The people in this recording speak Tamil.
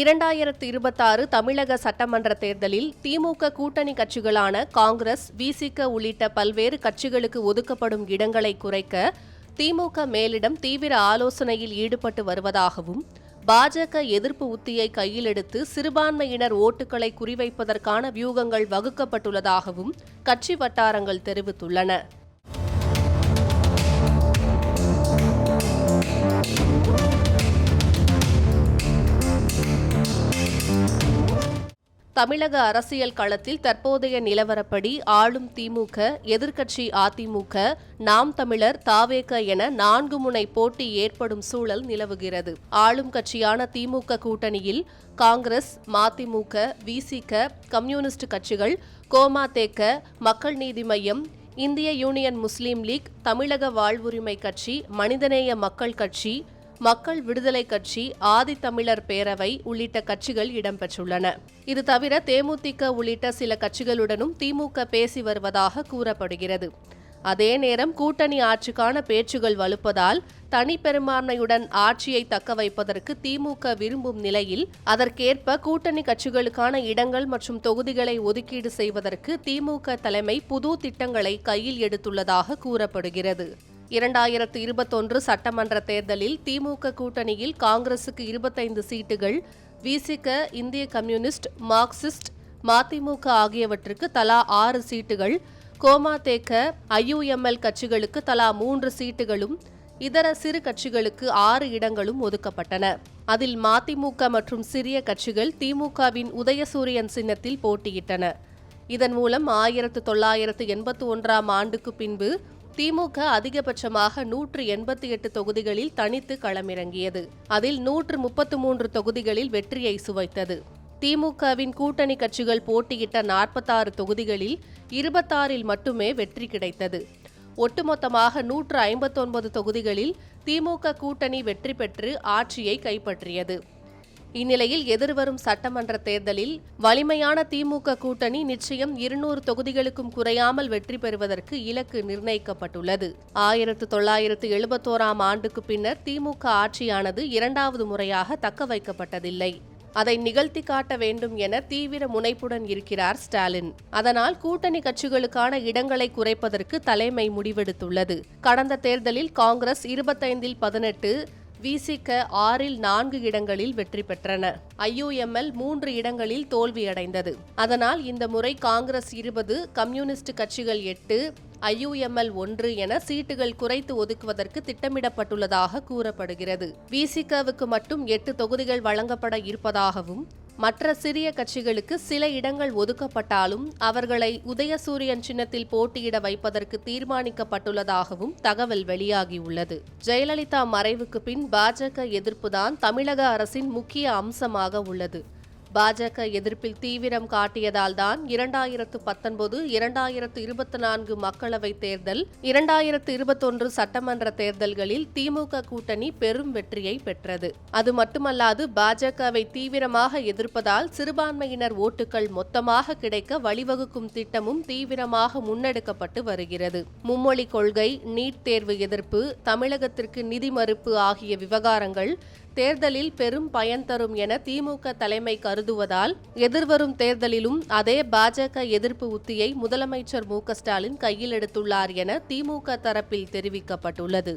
இரண்டாயிரத்து இருபத்தாறு தமிழக சட்டமன்ற தேர்தலில் திமுக கூட்டணி கட்சிகளான காங்கிரஸ் விசிக உள்ளிட்ட பல்வேறு கட்சிகளுக்கு ஒதுக்கப்படும் இடங்களை குறைக்க திமுக மேலிடம் தீவிர ஆலோசனையில் ஈடுபட்டு வருவதாகவும் பாஜக எதிர்ப்பு உத்தியை கையில் எடுத்து சிறுபான்மையினர் ஓட்டுகளை குறிவைப்பதற்கான வியூகங்கள் வகுக்கப்பட்டுள்ளதாகவும் கட்சி வட்டாரங்கள் தெரிவித்துள்ளன. தமிழக அரசியல் களத்தில் தற்போதைய நிலவரப்படி ஆளும் திமுக எதிர்க்கட்சி அதிமுக நாம் தமிழர் தாவேக என நான்கு முனை போட்டி ஏற்படும் சூழல் நிலவுகிறது. ஆளும் கட்சியான திமுக கூட்டணியில் காங்கிரஸ் மதிமுக விசிக கம்யூனிஸ்ட் கட்சிகள் கோமாதேக மக்கள் நீதி மையம் இந்திய யூனியன் முஸ்லீம் லீக் தமிழக வாழ்வுரிமை கட்சி மனிதநேய மக்கள் கட்சி மக்கள் விடுதலை கட்சி ஆதித்தமிழர் பேரவை உள்ளிட்ட கட்சிகள் இடம்பெற்றுள்ளன. இது தவிர தேமுதிக உள்ளிட்ட சில கட்சிகளுடனும் திமுக பேசி வருவதாக கூறப்படுகிறது. அதே நேரம் கூட்டணி ஆட்சிக்கான பேச்சுகள் வலுப்பதால் தனிப்பெரும்பான்மையுடன் ஆட்சியை தக்க வைப்பதற்கு திமுக விரும்பும் நிலையில் அதற்கேற்ப கூட்டணி கட்சிகளுக்கான இடங்கள் மற்றும் தொகுதிகளை ஒதுக்கீடு செய்வதற்கு திமுக தலைமை புது திட்டங்களை கையில் எடுத்துள்ளதாக கூறப்படுகிறது. இரண்டாயிரத்து இருபத்தொன்று சட்டமன்ற தேர்தலில் திமுக கூட்டணியில் காங்கிரசுக்கு இருபத்தைந்து சீட்டுகள் விசிக இந்திய கம்யூனிஸ்ட் மார்க்சிஸ்ட் மதிமுக ஆகியவற்றுக்கு தலா ஆறு சீட்டுகள் கோமாதேக ஐயுஎம்எல் கட்சிகளுக்கு தலா மூன்று சீட்டுகளும் இதர சிறு கட்சிகளுக்கு ஆறு இடங்களும் ஒதுக்கப்பட்டன. அதில் மதிமுக மற்றும் சிறிய கட்சிகள் திமுகவின் உதயசூரியன் சின்னத்தில் போட்டியிட்டன. இதன் மூலம் ஆயிரத்து தொள்ளாயிரத்து எண்பத்தி ஒன்றாம் ஆண்டுக்கு பின்பு திமுக அதிகபட்சமாக நூற்று எண்பத்தி எட்டு தொகுதிகளில் தனித்து களமிறங்கியது. அதில் நூற்று முப்பத்து மூன்று தொகுதிகளில் வெற்றியை சுவைத்தது. திமுகவின் கூட்டணி கட்சிகள் போட்டியிட்ட நாற்பத்தாறு தொகுதிகளில் இருபத்தாறில் மட்டுமே வெற்றி கிடைத்தது. ஒட்டுமொத்தமாக நூற்று ஐம்பத்தொன்பது தொகுதிகளில் திமுக கூட்டணி வெற்றி பெற்று ஆட்சியை கைப்பற்றியது. இந்நிலையில் எதிர்வரும் சட்டமன்ற தேர்தலில் வலிமையான திமுக கூட்டணி நிச்சயம் இருநூறு தொகுதிகளுக்கும் குறையாமல் வெற்றி பெறுவதற்கு இலக்கு நிர்ணயிக்கப்பட்டுள்ளது. ஆயிரத்து தொள்ளாயிரத்து எழுபத்தோராம் ஆண்டுக்கு பின்னர் திமுக ஆட்சியானது இரண்டாவது முறையாக தக்க வைக்கப்பட்டதில்லை. அதை நிகழ்த்தி காட்ட வேண்டும் என தீவிர முனைப்புடன் இருக்கிறார் ஸ்டாலின். அதனால் கூட்டணி கட்சிகளுக்கான இடங்களை குறைப்பதற்கு தலைமை முடிவெடுத்துள்ளது. கடந்த தேர்தலில் காங்கிரஸ் இருபத்தைந்தில் பதினெட்டு விசிக ஆறில் நான்கு இடங்களில் வெற்றி பெற்றன. ஐயுஎம்எல் மூன்று இடங்களில் தோல்வியடைந்தது. அதனால் இந்த முறை காங்கிரஸ் இருபது கம்யூனிஸ்ட் கட்சிகள் எட்டு ஐயுஎம்எல் ஒன்று என சீட்டுகள் குறைத்து ஒதுக்குவதற்கு திட்டமிடப்பட்டுள்ளதாக கூறப்படுகிறது. விசிகவுக்கு மட்டும் எட்டு தொகுதிகள் வழங்கப்பட இருப்பதாகவும் மற்ற சிறிய கட்சிகளுக்கு சில இடங்கள் ஒதுக்கப்பட்டாலும் அவர்களை உதயசூரியன் சின்னத்தில் போட்டியிட வைப்பதற்கு தீர்மானிக்கப்பட்டுள்ளதாகவும் தகவல் வெளியாகியுள்ளது. ஜெயலலிதா மறைவுக்கு பின் பாஜக எதிர்ப்புதான் தமிழக அரசின் முக்கிய அம்சமாக உள்ளது. பாஜக எதிர்ப்பில் தீவிரம் காட்டியதால் தான் இரண்டாயிரத்து பத்தொன்பது இரண்டாயிரத்து இருபத்தி நான்கு மக்களவைத் தேர்தல் இரண்டாயிரத்து இருபத்தொன்று சட்டமன்ற தேர்தல்களில் திமுக கூட்டணி பெரும் வெற்றியை பெற்றது. அது மட்டுமல்லாது பாஜகவை தீவிரமாக எதிர்ப்பதால் சிறுபான்மையினர் ஓட்டுகள் மொத்தமாக கிடைக்க வழிவகுக்கும் திட்டமும் தீவிரமாக முன்னெடுக்கப்பட்டு வருகிறது. மும்மொழி கொள்கை நீட் தேர்வு எதிர்ப்பு தமிழகத்திற்கு நிதி மறுப்பு ஆகிய விவகாரங்கள் தேர்தலில் பெரும் பயன் தரும் என திமுக தலைமை கருதுவதால் எதிர்வரும் தேர்தலிலும் அதே பாஜக எதிர்ப்பு உத்தியை முதலமைச்சர் மு ஸ்டாலின் கையில் எடுத்துள்ளார் என திமுக தரப்பில் தெரிவிக்கப்பட்டுள்ளது.